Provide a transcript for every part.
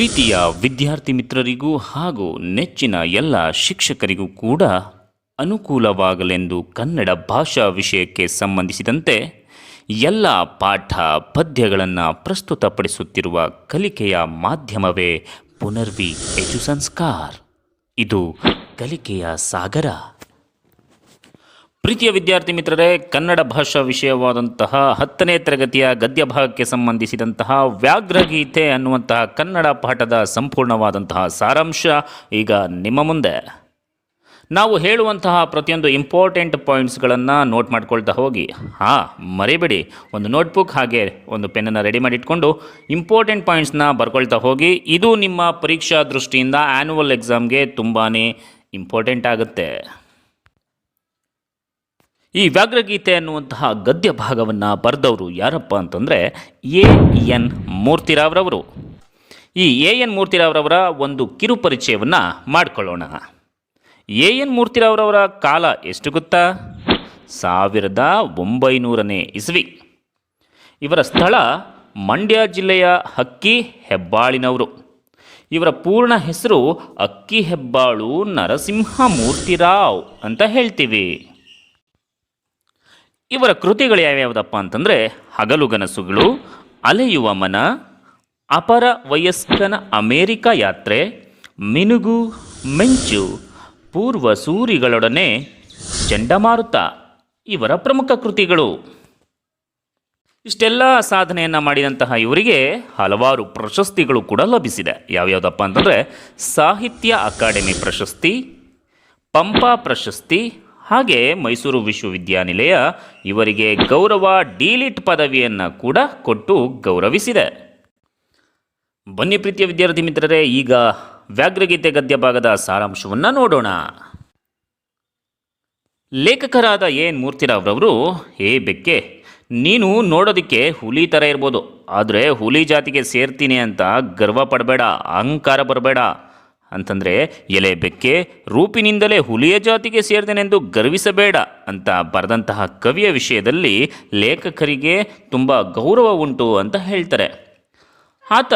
ಪ್ರೀತಿಯ ವಿದ್ಯಾರ್ಥಿ ಮಿತ್ರರಿಗೂ ಹಾಗೂ ನೆಚ್ಚಿನ ಎಲ್ಲ ಶಿಕ್ಷಕರಿಗೂ ಕೂಡ ಅನುಕೂಲವಾಗಲೆಂದು ಕನ್ನಡ ಭಾಷಾ ವಿಷಯಕ್ಕೆ ಸಂಬಂಧಿಸಿದಂತೆ ಎಲ್ಲ ಪಾಠ ಪದ್ಯಗಳನ್ನು ಪ್ರಸ್ತುತಪಡಿಸುತ್ತಿರುವ ಕಲಿಕೆಯ ಮಾಧ್ಯಮವೇ ಪುನರ್ವಿ ಎಜು ಸಂಸ್ಕಾರ್ ಇದು ಕಲಿಕೆಯ ಸಾಗರ. ಪ್ರೀತಿಯ ವಿದ್ಯಾರ್ಥಿ ಮಿತ್ರರೇ, ಕನ್ನಡ ಭಾಷಾ ವಿಷಯವಾದಂತಹ ಹತ್ತನೇ ತರಗತಿಯ ಗದ್ಯ ಭಾಗಕ್ಕೆ ಸಂಬಂಧಿಸಿದಂತಹ ವ್ಯಾಘ್ರಗೀತೆ ಅನ್ನುವಂತಹ ಕನ್ನಡ ಪಾಠದ ಸಂಪೂರ್ಣವಾದಂತಹ ಸಾರಾಂಶ ಈಗ ನಿಮ್ಮ ಮುಂದೆ. ನಾವು ಹೇಳುವಂತಹ ಪ್ರತಿಯೊಂದು ಇಂಪಾರ್ಟೆಂಟ್ ಪಾಯಿಂಟ್ಸ್ಗಳನ್ನು ನೋಟ್ ಮಾಡ್ಕೊಳ್ತಾ ಹೋಗಿ. ಹಾಂ, ಮರಿಬೇಡಿ. ಒಂದು ನೋಟ್ಬುಕ್ ಹಾಗೆ ಒಂದು ಪೆನ್ನನ್ನು ರೆಡಿ ಮಾಡಿ ಇಟ್ಕೊಂಡು ಇಂಪಾರ್ಟೆಂಟ್ ಪಾಯಿಂಟ್ಸ್ನ ಬರ್ಕೊಳ್ತಾ ಹೋಗಿ. ಇದು ನಿಮ್ಮ ಪರೀಕ್ಷಾ ದೃಷ್ಟಿಯಿಂದ ಆ್ಯನ್ಯುವಲ್ ಎಕ್ಸಾಮ್ಗೆ ತುಂಬಾ ಇಂಪಾರ್ಟೆಂಟ್ ಆಗುತ್ತೆ. ಈ ವ್ಯಾಘ್ರಗೀತೆ ಅನ್ನುವಂತಹ ಗದ್ಯ ಭಾಗವನ್ನು ಬರೆದವರು ಯಾರಪ್ಪ ಅಂತಂದರೆ ಎ ಎನ್ ಮೂರ್ತಿರಾವ್ರವರು. ಈ ಎ ಎನ್ ಮೂರ್ತಿರಾವ್ರವರ ಒಂದು ಕಿರು ಪರಿಚಯವನ್ನು ಮಾಡಿಕೊಳ್ಳೋಣ. ಎ ಎನ್ ಮೂರ್ತಿರಾವ್ರವರ ಕಾಲ ಎಷ್ಟು ಗೊತ್ತಾ? ಸಾವಿರದ ಒಂಬೈನೂರನೇ ಇಸ್ವಿ. ಇವರ ಸ್ಥಳ ಮಂಡ್ಯ ಜಿಲ್ಲೆಯ ಅಕ್ಕಿ ಹೆಬ್ಬಾಳಿನವರು. ಇವರ ಪೂರ್ಣ ಹೆಸರು ಅಕ್ಕಿ ಹೆಬ್ಬಾಳು ನರಸಿಂಹ ಮೂರ್ತಿರಾವ್ ಅಂತ ಹೇಳ್ತೀವಿ. ಇವರ ಕೃತಿಗಳು ಯಾವ್ಯಾವುದಪ್ಪ ಅಂತಂದರೆ ಹಗಲುಗನಸುಗಳು ಅಲೆಯುವ ಮನ, ಅಪರ ವಯಸ್ಕನ ಅಮೇರಿಕ ಯಾತ್ರೆ, ಮಿನುಗು, ಮೆಂಚು, ಪೂರ್ವ ಸೂರಿಗಳೊಡನೆ ಚಂಡಮಾರುತ ಇವರ ಪ್ರಮುಖ ಕೃತಿಗಳು. ಇಷ್ಟೆಲ್ಲ ಸಾಧನೆಯನ್ನು ಮಾಡಿದಂತಹ ಇವರಿಗೆ ಹಲವಾರು ಪ್ರಶಸ್ತಿಗಳು ಕೂಡ ಲಭಿಸಿದೆ. ಯಾವ್ಯಾವುದಪ್ಪ ಅಂತಂದರೆ ಸಾಹಿತ್ಯ ಅಕಾಡೆಮಿ ಪ್ರಶಸ್ತಿ, ಪಂಪಾ ಪ್ರಶಸ್ತಿ ಹಾಗೆ ಮೈಸೂರು ವಿಶ್ವವಿದ್ಯಾನಿಲಯ ಇವರಿಗೆ ಗೌರವ ಡಿಲಿಟ್ ಪದವಿಯನ್ನು ಕೂಡ ಕೊಟ್ಟು ಗೌರವಿಸಿದೆ. ಬನ್ನಿ ಪ್ರೀತಿಯ ವಿದ್ಯಾರ್ಥಿ ಮಿತ್ರರೇ, ಈಗ ವ್ಯಾಘ್ರಗೀತೆ ಗದ್ಯ ಭಾಗದ ಸಾರಾಂಶವನ್ನು ನೋಡೋಣ. ಲೇಖಕರಾದ ಎನ್. ಮೂರ್ತಿರಾವ್ರವರು ಏ ಬೆಕ್ಕೆ, ನೀನು ನೋಡೋದಕ್ಕೆ ಹುಲಿ ಥರ ಇರ್ಬೋದು. ಆದರೆ ಹುಲಿ ಜಾತಿಗೆ ಸೇರ್ತೀನಿ ಅಂತ ಗರ್ವ ಪಡಬೇಡ, ಅಹಂಕಾರ ಬರಬೇಡ. ಅಂತಂದರೆ, ಎಲೆ ಬೆಕ್ಕೆ ರೂಪಿನಿಂದಲೇ ಹುಲಿಯ ಜಾತಿಗೆ ಸೇರಿದೆನೆಂದು ಗರ್ವಿಸಬೇಡ ಅಂತ ಬರೆದಂತಹ ಕವಿಯ ವಿಷಯದಲ್ಲಿ ಲೇಖಕರಿಗೆ ತುಂಬ ಗೌರವ ಉಂಟು ಅಂತ ಹೇಳ್ತಾರೆ. ಆತ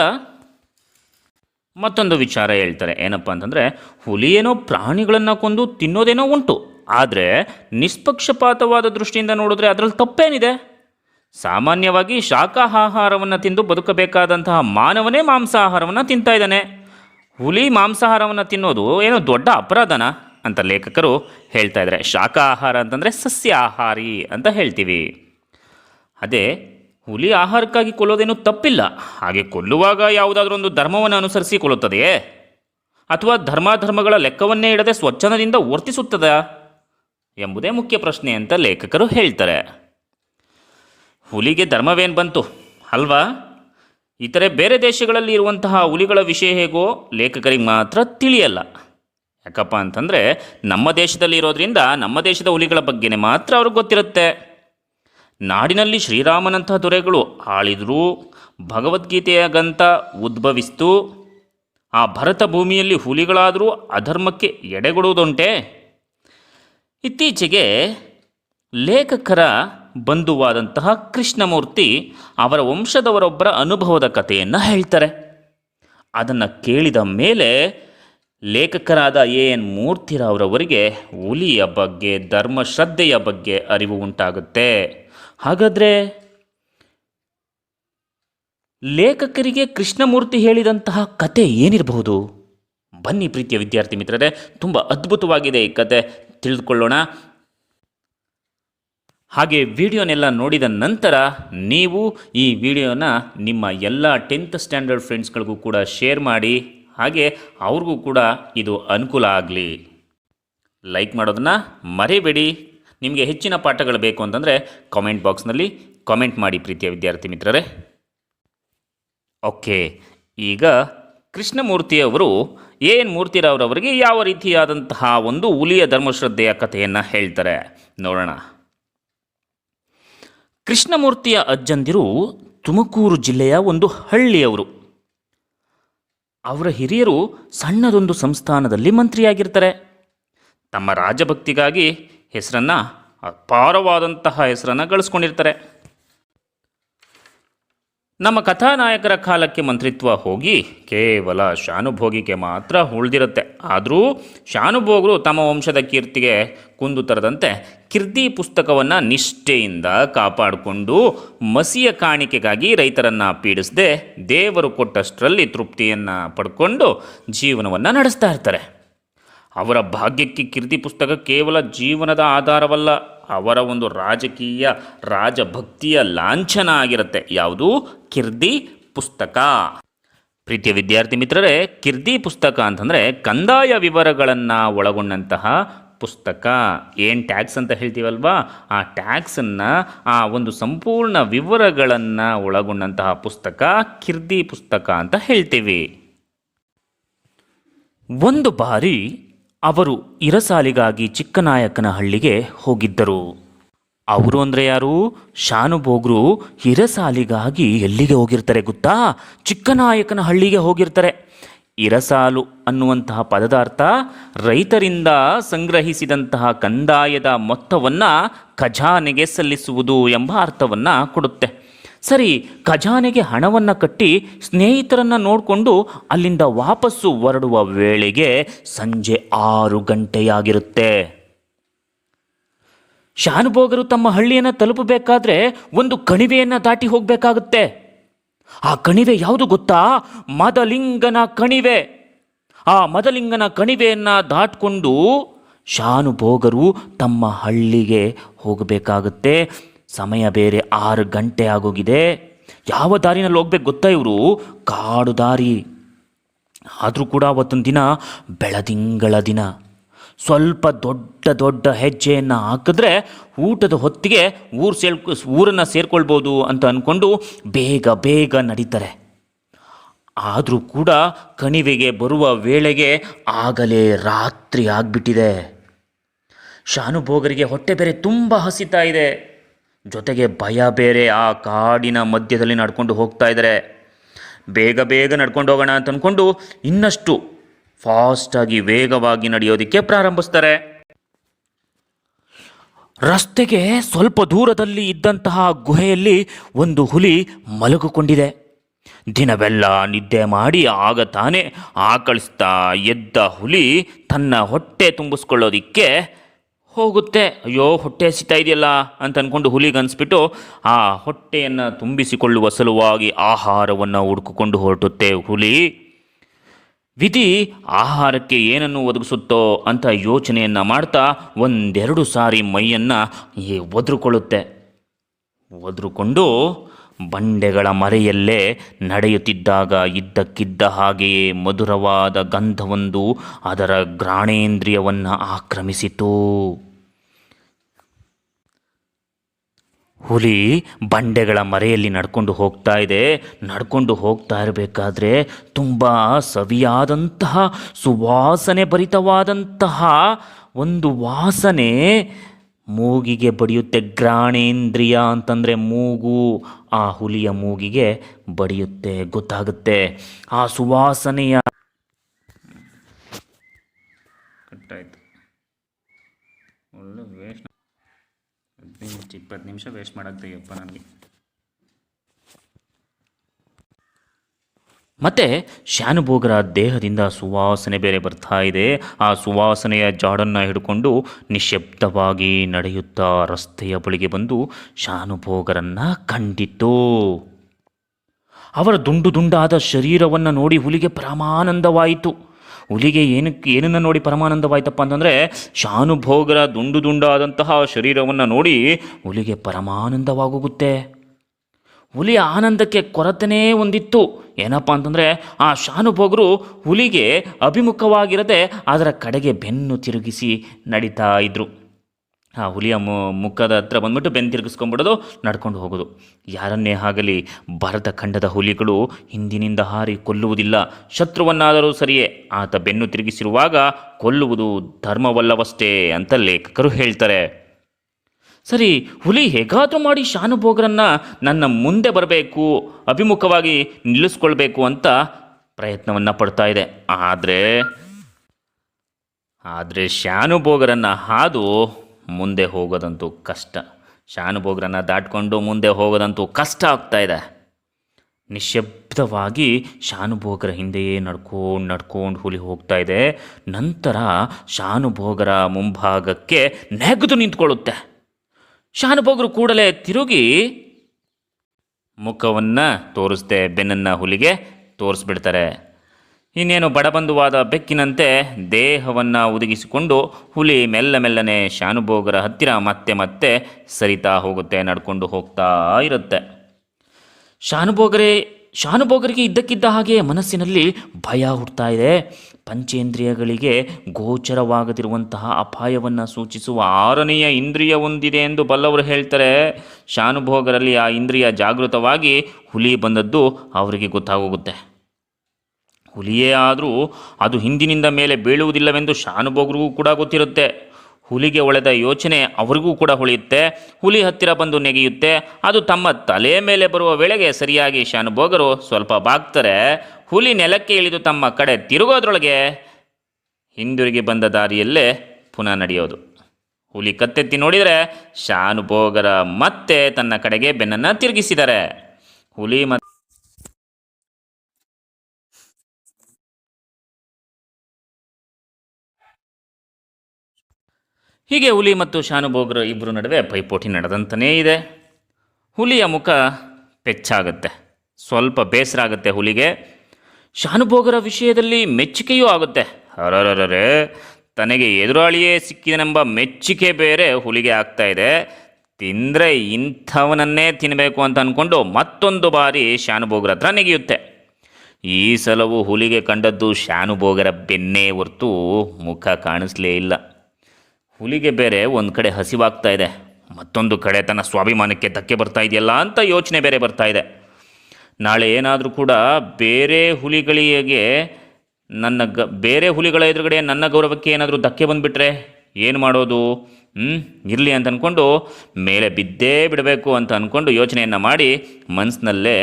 ಮತ್ತೊಂದು ವಿಚಾರ ಹೇಳ್ತಾರೆ. ಏನಪ್ಪ ಅಂತಂದರೆ, ಹುಲಿಯೇನೋ ಪ್ರಾಣಿಗಳನ್ನು ಕೊಂದು ತಿನ್ನೋದೇನೋ ಉಂಟು. ಆದರೆ, ನಿಷ್ಪಕ್ಷಪಾತವಾದ ದೃಷ್ಟಿಯಿಂದ ನೋಡಿದ್ರೆ ಅದರಲ್ಲಿ ತಪ್ಪೇನಿದೆ? ಸಾಮಾನ್ಯವಾಗಿ ಶಾಖಾಹಾರವನ್ನು ತಿಂದು ಬದುಕಬೇಕಾದಂತಹ ಮಾನವನೇ ಮಾಂಸಾಹಾರವನ್ನು ತಿಂತಾ ಇದ್ದಾನೆ. ಹುಲಿ ಮಾಂಸಾಹಾರವನ್ನು ತಿನ್ನೋದು ಏನೋ ದೊಡ್ಡ ಅಪರಾಧನ ಅಂತ ಲೇಖಕರು ಹೇಳ್ತಾ ಇದ್ದಾರೆ. ಶಾಖಾಹಾರ ಅಂತಂದರೆ ಸಸ್ಯಾಹಾರಿ ಅಂತ ಹೇಳ್ತೀವಿ. ಅದೇ ಹುಲಿ ಆಹಾರಕ್ಕಾಗಿ ಕೊಲ್ಲೋದೇನು ತಪ್ಪಿಲ್ಲ. ಹಾಗೆ ಕೊಲ್ಲುವಾಗ ಯಾವುದಾದ್ರೂ ಒಂದು ಧರ್ಮವನ್ನು ಅನುಸರಿಸಿ ಕೊಲ್ಲುತ್ತದೆಯೇ? ಅಥವಾ ಧರ್ಮಾಧರ್ಮಗಳ ಲೆಕ್ಕವನ್ನೇ ಇಡದೆ ಸ್ವಚ್ಛನದಿಂದ ವರ್ತಿಸುತ್ತದ ಎಂಬುದೇ ಮುಖ್ಯ ಪ್ರಶ್ನೆ ಅಂತ ಲೇಖಕರು ಹೇಳ್ತಾರೆ. ಹುಲಿಗೆ ಧರ್ಮವೇನು ಬಂತು? ಅಲ್ವಾ? ಇತರೆ ಬೇರೆ ದೇಶಗಳಲ್ಲಿ ಇರುವಂತಹ ಹುಲಿಗಳ ವಿಷಯ ಹೇಗೋ ಲೇಖಕರಿಗೆ ಮಾತ್ರ ತಿಳಿಯಲ್ಲ. ಯಾಕಪ್ಪ ಅಂತಂದರೆ ನಮ್ಮ ದೇಶದಲ್ಲಿ ಇರೋದ್ರಿಂದ ನಮ್ಮ ದೇಶದ ಹುಲಿಗಳ ಬಗ್ಗೆನೇ ಮಾತ್ರ ಅವ್ರಿಗೆ ಗೊತ್ತಿರುತ್ತೆ. ನಾಡಿನಲ್ಲಿ ಶ್ರೀರಾಮನಂತಹ ದೊರೆಗಳು ಆಳಿದರೂ, ಭಗವದ್ಗೀತೆಯ ಗಂತ ಉದ್ಭವಿಸ್ತು. ಆ ಭರತ ಭೂಮಿಯಲ್ಲಿ ಹುಲಿಗಳಾದರೂ ಅಧರ್ಮಕ್ಕೆ ಎಡೆಗೊಡುವುದುಂಟೆ? ಇತ್ತೀಚೆಗೆ ಲೇಖಕರ ಬಂಧುವಾದಂತಹ ಕೃಷ್ಣಮೂರ್ತಿ ಅವರ ವಂಶದವರೊಬ್ಬರ ಅನುಭವದ ಕಥೆಯನ್ನು ಹೇಳ್ತಾರೆ. ಅದನ್ನು ಕೇಳಿದ ಮೇಲೆ ಲೇಖಕರಾದ ಎ ಎನ್ ಮೂರ್ತಿರಾವ್ರವರಿಗೆ ಹುಲಿಯ ಬಗ್ಗೆ, ಧರ್ಮಶ್ರದ್ಧೆಯ ಬಗ್ಗೆ ಅರಿವು ಉಂಟಾಗುತ್ತೆ. ಹಾಗಾದರೆ ಲೇಖಕರಿಗೆ ಕೃಷ್ಣಮೂರ್ತಿ ಹೇಳಿದಂತಹ ಕತೆ ಏನಿರಬಹುದು? ಬನ್ನಿ ಪ್ರೀತಿಯ ವಿದ್ಯಾರ್ಥಿ ಮಿತ್ರರೇ, ತುಂಬ ಅದ್ಭುತವಾಗಿದೆ ಈ ಕತೆ ತಿಳಿದುಕೊಳ್ಳೋಣ ಹಾಗೆ ವಿಡಿಯೋನೆಲ್ಲ ನೋಡಿದ ನಂತರ ನೀವು ಈ ವಿಡಿಯೋನ ನಿಮ್ಮ ಎಲ್ಲ ಟೆಂತ್ ಸ್ಟ್ಯಾಂಡರ್ಡ್ ಫ್ರೆಂಡ್ಸ್ಗಳಿಗೂ ಕೂಡ ಶೇರ್ ಮಾಡಿ, ಹಾಗೆ ಅವ್ರಿಗೂ ಕೂಡ ಇದು ಅನುಕೂಲ ಆಗಲಿ. ಲೈಕ್ ಮಾಡೋದನ್ನು ಮರಿಬೇಡಿ ನಿಮಗೆ ಹೆಚ್ಚಿನ ಪಾಠಗಳು ಬೇಕು ಅಂತಂದರೆ ಕಾಮೆಂಟ್ ಬಾಕ್ಸ್ನಲ್ಲಿ ಕಾಮೆಂಟ್ ಮಾಡಿ ಪ್ರೀತಿಯ ವಿದ್ಯಾರ್ಥಿ ಮಿತ್ರರೇ. ಓಕೆ, ಈಗ ಕೃಷ್ಣಮೂರ್ತಿಯವರು ಎನ್ ಮೂರ್ತಿರಾವ್ರವರಿಗೆ ಯಾವ ರೀತಿಯಾದಂತಹ ಒಂದು ಹುಲಿಯ ಧರ್ಮಶ್ರದ್ಧೆಯ ಕಥೆಯನ್ನು ಹೇಳ್ತಾರೆ, ನೋಡೋಣ. ಕೃಷ್ಣಮೂರ್ತಿಯ ಅಜ್ಜಂದಿರು ತುಮಕೂರು ಜಿಲ್ಲೆಯ ಒಂದು ಹಳ್ಳಿಯವರು. ಅವರ ಹಿರಿಯರು ಸಣ್ಣದೊಂದು ಸಂಸ್ಥಾನದಲ್ಲಿ ಮಂತ್ರಿಯಾಗಿರ್ತಾರೆ. ತಮ್ಮ ರಾಜಭಕ್ತಿಗಾಗಿ ಹೆಸರನ್ನು ಅಪಾರವಾದಂತಹ ಹೆಸರನ್ನು ಗಳಿಸ್ಕೊಂಡಿರ್ತಾರೆ. ನಮ್ಮ ಕಥಾನಾಯಕರ ಕಾಲಕ್ಕೆ ಮಂತ್ರಿತ್ವ ಹೋಗಿ ಕೇವಲ ಶಾನುಭೋಗಿಗೆ ಮಾತ್ರ ಉಳಿದಿರುತ್ತೆ. ಆದರೂ ಶಾನುಭೋಗರು ತಮ್ಮ ವಂಶದ ಕೀರ್ತಿಗೆ ಕುಂದು ತರದಂತೆ ಕಿರ್ದಿ ಪುಸ್ತಕವನ್ನು ನಿಷ್ಠೆಯಿಂದ ಕಾಪಾಡಿಕೊಂಡು ಮಸಿಯ ಕಾಣಿಕೆಗಾಗಿ ರೈತರನ್ನು ಪೀಡಿಸದೆ ದೇವರು ಕೊಟ್ಟಷ್ಟರಲ್ಲಿ ತೃಪ್ತಿಯನ್ನು ಪಡ್ಕೊಂಡು ಜೀವನವನ್ನು ನಡೆಸ್ತಾ ಇರ್ತಾರೆ. ಅವರ ಭಾಗ್ಯಕ್ಕೆ ಕೀರ್ತಿ ಪುಸ್ತಕ ಕೇವಲ ಜೀವನದ ಆಧಾರವಲ್ಲ. ಅವರ ಒಂದು ರಾಜಕೀಯ ರಾಜಭಕ್ತಿಯ ಲಾಂಛನ ಆಗಿರುತ್ತೆ ಯಾವುದು? ಕಿರ್ದಿ ಪುಸ್ತಕ. ಪ್ರೀತಿಯ ವಿದ್ಯಾರ್ಥಿ ಮಿತ್ರರೇ, ಕಿರ್ದಿ ಪುಸ್ತಕ ಅಂತಂದರೆ ಕಂದಾಯ ವಿವರಗಳನ್ನು ಒಳಗೊಂಡಂತಹ ಪುಸ್ತಕ. ಏನು ಟ್ಯಾಕ್ಸ್ ಅಂತ ಹೇಳ್ತೀವಲ್ವಾ? ಆ ಟ್ಯಾಕ್ಸನ್ನು, ಆ ಒಂದು ಸಂಪೂರ್ಣ ವಿವರಗಳನ್ನು ಒಳಗೊಂಡಂತಹ ಪುಸ್ತಕ, ಕಿರ್ದಿ ಪುಸ್ತಕ ಅಂತ ಹೇಳ್ತೀವಿ. ಒಂದು ಬಾರಿ ಅವರು ಇರಸಾಲಿಗಾಗಿ ಚಿಕ್ಕನಾಯಕನಹಳ್ಳಿಗೆ ಹೋಗಿದ್ದರು. ಅವರು ಅಂದರೆ ಯಾರು? ಶಾನುಭೋಗರು ಇರಸಾಲಿಗಾಗಿ ಎಲ್ಲಿಗೆ ಹೋಗಿರ್ತಾರೆ ಗೊತ್ತಾ? ಚಿಕ್ಕನಾಯಕನ ಹಳ್ಳಿಗೆ ಹೋಗಿರ್ತಾರೆ. ಇರಸಾಲು ಅನ್ನುವಂತಹ ಪದದಾರ್ಥ ರೈತರಿಂದ ಸಂಗ್ರಹಿಸಿದಂತಹ ಕಂದಾಯದ ಮೊತ್ತವನ್ನು ಖಜಾನೆಗೆ ಸಲ್ಲಿಸುವುದು ಎಂಬ ಅರ್ಥವನ್ನು ಕೊಡುತ್ತೆ. ಸರಿ, ಖಜಾನೆಗೆ ಹಣವನ್ನು ಕಟ್ಟಿ ಸ್ನೇಹಿತರನ್ನು ನೋಡಿಕೊಂಡು ಅಲ್ಲಿಂದ ವಾಪಸ್ಸು ಹೊರಡುವ ವೇಳೆಗೆ ಸಂಜೆ ಆರು ಗಂಟೆಯಾಗಿರುತ್ತೆ. ಶಾನುಭೋಗರು ತಮ್ಮ ಹಳ್ಳಿಯನ್ನು ತಲುಪಬೇಕಾದ್ರೆ ಒಂದು ಕಣಿವೆಯನ್ನು ದಾಟಿ ಹೋಗಬೇಕಾಗುತ್ತೆ. ಆ ಕಣಿವೆ ಯಾವುದು ಗೊತ್ತಾ? ಮದಲಿಂಗನ ಕಣಿವೆ. ಆ ಮದಲಿಂಗನ ಕಣಿವೆಯನ್ನು ದಾಟ್ಕೊಂಡು ಶಾನುಭೋಗರು ತಮ್ಮ ಹಳ್ಳಿಗೆ ಹೋಗಬೇಕಾಗುತ್ತೆ. ಸಮಯ ಬೇರೆ ಆರು ಗಂಟೆ ಆಗೋಗಿದೆ. ಯಾವ ದಾರಿನಲ್ಲಿ ಹೋಗ್ಬೇಕು ಗೊತ್ತಾ ಇವರು? ಕಾಡು ದಾರಿ. ಆದರೂ ಕೂಡ ಅವತ್ತೊಂದು ದಿನ, ಬೆಳದಿಂಗಳ ದಿನ. ಸ್ವಲ್ಪ ದೊಡ್ಡ ದೊಡ್ಡ ಹೆಜ್ಜೆಯನ್ನು ಹಾಕಿದ್ರೆ ಊಟದ ಹೊತ್ತಿಗೆ ಊರು ಸೇರ್, ಊರನ್ನು ಸೇರ್ಕೊಳ್ಬೋದು ಅಂತ ಅಂದ್ಕೊಂಡು ಬೇಗ ಬೇಗ ನಡೀತಾರೆ. ಆದರೂ ಕೂಡ ಕಣಿವೆಗೆ ಬರುವ ವೇಳೆಗೆ ಆಗಲೇ ರಾತ್ರಿ ಆಗಿಬಿಟ್ಟಿದೆ. ಶಾನುಭೋಗರಿಗೆ ಹೊಟ್ಟೆ ಬೇರೆ ತುಂಬ ಹಸಿತಾ ಇದೆ. ಜೊತೆಗೆ ಭಯ ಬೇರೆ ಆ ಕಾಡಿನ ಮಧ್ಯದಲ್ಲಿ ನಡ್ಕೊಂಡು ಹೋಗ್ತಾ ಇದ್ದಾರೆ. ಬೇಗ ಬೇಗ ನಡ್ಕೊಂಡು ಹೋಗೋಣ ಅಂತ ಅಂದ್ಕೊಂಡು ಇನ್ನಷ್ಟು ಫಾಸ್ಟಾಗಿ ವೇಗವಾಗಿ ನಡೆಯೋದಕ್ಕೆ ಪ್ರಾರಂಭಿಸ್ತಾರೆ. ರಸ್ತೆಗೆ ಸ್ವಲ್ಪ ದೂರದಲ್ಲಿ ಇದ್ದಂತಹ ಗುಹೆಯಲ್ಲಿ ಒಂದು ಹುಲಿ ಮಲಗಿಕೊಂಡಿದೆ. ದಿನವೆಲ್ಲ ನಿದ್ದೆ ಮಾಡಿ ಆಗ ತಾನೇ ಆಕಳಿಸ್ತಾ ಎದ್ದ ಹುಲಿ ತನ್ನ ಹೊಟ್ಟೆ ತುಂಬಿಸ್ಕೊಳ್ಳೋದಿಕ್ಕೆ ಹೋಗುತ್ತೆ. ಅಯ್ಯೋ, ಹೊಟ್ಟೆ ಹಸಿತಾ ಇದೆಯಲ್ಲ ಅಂತ ಅಂದ್ಕೊಂಡು ಹುಲಿಗೆ ಅನಿಸ್ಬಿಟ್ಟು ಆ ಹೊಟ್ಟೆಯನ್ನು ತುಂಬಿಸಿಕೊಳ್ಳುವ ಸಲುವಾಗಿ ಆಹಾರವನ್ನು ಹುಡುಕಿಕೊಂಡು ಹೊರಟುತ್ತೆ ಹುಲಿ. ವಿಧಿ, ಆಹಾರಕ್ಕೆ ಏನನ್ನು ಒದಗಿಸುತ್ತೋ ಅಂತ ಯೋಚನೆಯನ್ನು ಮಾಡ್ತಾ ಒಂದೆರಡು ಸಾರಿ ಮೈಯನ್ನು ಒದ್ರುಕೊಳ್ಳುತ್ತೆ. ಒದ್ರುಕೊಂಡು ಬಂಡೆಗಳ ಮರೆಯಲ್ಲೇ ನಡೆಯುತ್ತಿದ್ದಾಗ ಇದ್ದಕ್ಕಿದ್ದ ಹಾಗೆಯೇ ಮಧುರವಾದ ಗಂಧವೊಂದು ಅದರ ಗ್ರಾಣೇಂದ್ರಿಯವನ್ನು ಆಕ್ರಮಿಸಿತು. ಹುಲಿ ಬಂಡೆಗಳ ಮರೆಯಲ್ಲಿ ನಡ್ಕೊಂಡು ಹೋಗ್ತಾ ಇದೆ. ನಡ್ಕೊಂಡು ಹೋಗ್ತಾ ಇರಬೇಕಾದ್ರೆ ತುಂಬ ಸವಿಯಾದಂತಹ ಸುವಾಸನೆ ಭರಿತವಾದಂತಹ ಒಂದು ವಾಸನೆ ಮೂಗಿಗೆ ಬಡಿಯುತ್ತೆ ಗ್ರಾಣೇಂದ್ರಿಯ ಅಂತಂದರೆ ಮೂಗು. ಆ ಹುಲಿಯ ಮೂಗಿಗೆ ಬಡಿಯುತ್ತೆ, ಗೊತ್ತಾಗುತ್ತೆ. ಆ ಸುವಾಸನೆಯ ಒಳ್ಳೆ ವೇಸ್ಟ್ ಹದಿನೈದು ಇಪ್ಪತ್ತು ನಿಮಿಷ ವೇಸ್ಟ್ ಮಾಡೋಕ್ತೆಯಪ್ಪ ನನಗೆ. ಮತ್ತೆ ಶಾನುಭೋಗರ ದೇಹದಿಂದ ಸುವಾಸನೆ ಬೇರೆ ಬರ್ತಾ ಇದೆ. ಆ ಸುವಾಸನೆಯ ಜಾಡನ್ನು ಹಿಡ್ಕೊಂಡು ನಿಶಬ್ದವಾಗಿ ನಡೆಯುತ್ತಾ ರಸ್ತೆಯ ಬಳಿಗೆ ಬಂದು ಶಾನುಭೋಗರನ್ನು ಕಂಡಿತು. ಅವರ ದುಂಡು ದುಂಡಾದ ಶರೀರವನ್ನು ನೋಡಿ ಹುಲಿಗೆ ಪರಮಾನಂದವಾಯಿತು. ಹುಲಿಗೆ ಏನಕ್ಕೆ ಏನನ್ನು ನೋಡಿ ಪರಮಾನಂದವಾಯ್ತಪ್ಪ ಅಂತಂದರೆ ಶಾನುಭೋಗರ ದುಂಡು ದುಂಡಾದಂತಹ ಶರೀರವನ್ನು ನೋಡಿ ಹುಲಿಗೆ ಪರಮಾನಂದವಾಗುತ್ತೆ ಹುಲಿಯ ಆನಂದಕ್ಕೆ ಕೊರತೆನೇ ಒಂದಿತ್ತು ಏನಪ್ಪ ಅಂತಂದರೆ ಆ ಶಾನುಭೋಗರು ಹುಲಿಗೆ ಅಭಿಮುಖವಾಗಿರದೆ ಅದರ ಕಡೆಗೆ ಬೆನ್ನು ತಿರುಗಿಸಿ ನಡೀತಾ ಇದ್ರು. ಆ ಹುಲಿಯ ಮುಖದ ಹತ್ರ ಬಂದ್ಬಿಟ್ಟು ಬೆನ್ನು ತಿರುಗಿಸ್ಕೊಂಬಿಡೋದು ನಡ್ಕೊಂಡು ಹೋಗೋದು. ಯಾರನ್ನೇ ಆಗಲಿ ಭರತ ಖಂಡದ ಹುಲಿಗಳು ಹಿಂದಿನಿಂದ ಹಾರಿ ಕೊಲ್ಲುವುದಿಲ್ಲ. ಶತ್ರುವನ್ನಾದರೂ ಸರಿಯೇ, ಆತ ಬೆನ್ನು ತಿರುಗಿಸಿರುವಾಗ ಕೊಲ್ಲುವುದು ಧರ್ಮವಲ್ಲವಷ್ಟೇ ಅಂತ ಲೇಖಕರು ಹೇಳ್ತಾರೆ. ಸರಿ, ಹುಲಿ ಹೇಗಾದರೂ ಮಾಡಿ ಶಾನುಭೋಗರನ್ನು ನನ್ನ ಮುಂದೆ ಬರಬೇಕು, ಅಭಿಮುಖವಾಗಿ ನಿಲ್ಲಿಸ್ಕೊಳ್ಬೇಕು ಅಂತ ಪ್ರಯತ್ನವನ್ನು ಪಡ್ತಾ ಇದೆ. ಆದರೆ ಆದರೆ ಶಾನುಭೋಗರನ್ನು ಹಾದು ಮುಂದೆ ಹೋಗೋದಂತೂ ಕಷ್ಟ. ಶಾನುಭೋಗರನ್ನು ದಾಟ್ಕೊಂಡು ಮುಂದೆ ಹೋಗೋದಂತೂ ಕಷ್ಟ ಆಗ್ತಾ ಇದೆ. ನಿಶಬ್ದವಾಗಿ ಶಾನುಭೋಗರ ಹಿಂದೆಯೇ ನಡ್ಕೊಂಡು ನಡ್ಕೊಂಡು ಹುಲಿ ಹೋಗ್ತಾ ಇದೆ. ನಂತರ ಶಾನುಭೋಗರ ಮುಂಭಾಗಕ್ಕೆ ನೆಗೆದು ನಿಂತ್ಕೊಳ್ಳುತ್ತೆ. ಶಾನುಭೋಗರು ಕೂಡಲೇ ತಿರುಗಿ ಮುಖವನ್ನು ತೋರಿಸ್ದೆ, ಬೆನ್ನನ್ನು ಹುಲಿಗೆ ತೋರಿಸ್ಬಿಡ್ತಾರೆ. ಇನ್ನೇನು ಬಡಬಂಧುವಾದ ಬೆಕ್ಕಿನಂತೆ ದೇಹವನ್ನು ಒದಗಿಸಿಕೊಂಡು ಹುಲಿ ಮೆಲ್ಲ ಮೆಲ್ಲನೆ ಶಾನುಭೋಗರ ಹತ್ತಿರ ಮತ್ತೆ ಮತ್ತೆ ಸರಿತಾ ಹೋಗುತ್ತೆ, ನಡ್ಕೊಂಡು ಹೋಗ್ತಾ ಇರುತ್ತೆ. ಶಾನುಭೋಗರೇ ಶಾನುಭೋಗರಿಗೆ ಇದ್ದಕ್ಕಿದ್ದ ಹಾಗೆ ಮನಸ್ಸಿನಲ್ಲಿ ಭಯ ಹುಡ್ತಾ ಇದೆ. ಪಂಚೇಂದ್ರಿಯಗಳಿಗೆ ಗೋಚರವಾಗದಿರುವಂತಹ ಅಪಾಯವನ್ನು ಸೂಚಿಸುವ ಆರನೆಯ ಇಂದ್ರಿಯ ಹೊಂದಿದೆ ಎಂದು ಬಲ್ಲವರು ಹೇಳ್ತಾರೆ. ಶಾನುಭೋಗರಲ್ಲಿ ಆ ಇಂದ್ರಿಯ ಜಾಗೃತವಾಗಿ ಹುಲಿ ಬಂದದ್ದು ಅವರಿಗೆ ಗೊತ್ತಾಗೋಗುತ್ತೆ. ಹುಲಿಯೇ ಆದರೂ ಅದು ಹಿಂದಿನಿಂದ ಮೇಲೆ ಬೀಳುವುದಿಲ್ಲವೆಂದು ಶಾನುಭೋಗರಿಗೂ ಕೂಡ ಗೊತ್ತಿರುತ್ತೆ. ಹುಲಿಗೆ ಒಳೆದ ಯೋಚನೆ ಅವರಿಗೂ ಕೂಡ ಹೊಳೆಯುತ್ತೆ. ಹುಲಿ ಹತ್ತಿರ ಬಂದು ನೆಗೆಯುತ್ತೆ. ಅದು ತಮ್ಮ ತಲೆ ಮೇಲೆ ಬರುವ ವೇಳೆಗೆ ಸರಿಯಾಗಿ ಶಾನುಭೋಗರು ಸ್ವಲ್ಪ ಬಾಗ್ತಾರೆ. ಹುಲಿ ನೆಲಕ್ಕೆ ಇಳಿದು ತಮ್ಮ ಕಡೆ ತಿರುಗೋದ್ರೊಳಗೆ ಹಿಂದಿರುಗಿ ಬಂದ ದಾರಿಯಲ್ಲೇ ಪುನಃ ನಡೆಯೋದು. ಹುಲಿ ಕತ್ತೆತ್ತಿ ನೋಡಿದರೆ ಶಾನುಭೋಗರ ಮತ್ತೆ ತನ್ನ ಕಡೆಗೆ ಬೆನ್ನನ್ನು ತಿರುಗಿಸಿದ್ದಾರೆ ಹುಲಿ ಮತ್ತು ಹೀಗೆ ಹುಲಿ ಮತ್ತು ಶಾನುಭೋಗರು ಇಬ್ಬರ ನಡುವೆ ಪೈಪೋಟಿ ನಡೆದಂತನೇ ಇದೆ. ಹುಲಿಯ ಮುಖ ಪೆಚ್ಚಾಗುತ್ತೆ. ಸ್ವಲ್ಪ ಬೇಸರ ಆಗುತ್ತೆ ಹುಲಿಗೆ. ಶಾನುಭೋಗರ ವಿಷಯದಲ್ಲಿ ಮೆಚ್ಚುಗೆಯೂ ಆಗುತ್ತೆ. ಅರರರರೆ, ತನಗೆ ಎದುರಾಳಿಯೇ ಸಿಕ್ಕಿದನೆಂಬ ಮೆಚ್ಚುಗೆ ಬೇರೆ ಹುಲಿಗೆ ಆಗ್ತಾ ಇದೆ. ತಿಂದರೆ ಇಂಥವನನ್ನೇ ತಿನ್ನಬೇಕು ಅಂತ ಅಂದ್ಕೊಂಡು ಮತ್ತೊಂದು ಬಾರಿ ಶಾನುಭೋಗರ ಹತ್ರ ನೆಗೆಯುತ್ತೆ. ಈ ಸಲವು ಹುಲಿಗೆ ಕಂಡದ್ದು ಶಾನುಭೋಗರ ಬೆನ್ನೇ ಹೊರ್ತು ಮುಖ ಕಾಣಿಸ್ಲೇ ಇಲ್ಲ. ಹುಲಿಗೆ ಬೇರೆ ಒಂದು ಕಡೆ ಹಸಿವಾಗ್ತಾ ಇದೆ. ಮತ್ತೊಂದು ಕಡೆ ತನ್ನ ಸ್ವಾಭಿಮಾನಕ್ಕೆ ಧಕ್ಕೆ ಬರ್ತಾ ಇದೆಯಲ್ಲ ಅಂತ ಯೋಚನೆ ಬೇರೆ ಬರ್ತಾ ಇದೆ. ನಾಳೆ ಏನಾದರೂ ಕೂಡ ಬೇರೆ ಹುಲಿಗಳಿಗೆ ನನ್ನ ಗ, ಬೇರೆ ಹುಲಿಗಳ ಎದುರುಗಡೆ ನನ್ನ ಗೌರವಕ್ಕೆ ಏನಾದರೂ ಧಕ್ಕೆ ಬಂದುಬಿಟ್ರೆ ಏನು ಮಾಡೋದು? ಇರಲಿ ಅಂತ ಅಂದ್ಕೊಂಡು ಮೇಲೆ ಬಿದ್ದೇ ಬಿಡಬೇಕು ಅಂತ ಅಂದ್ಕೊಂಡು ಯೋಚನೆಯನ್ನು ಮಾಡಿ ಮನಸ್ಸಿನಲ್ಲೇ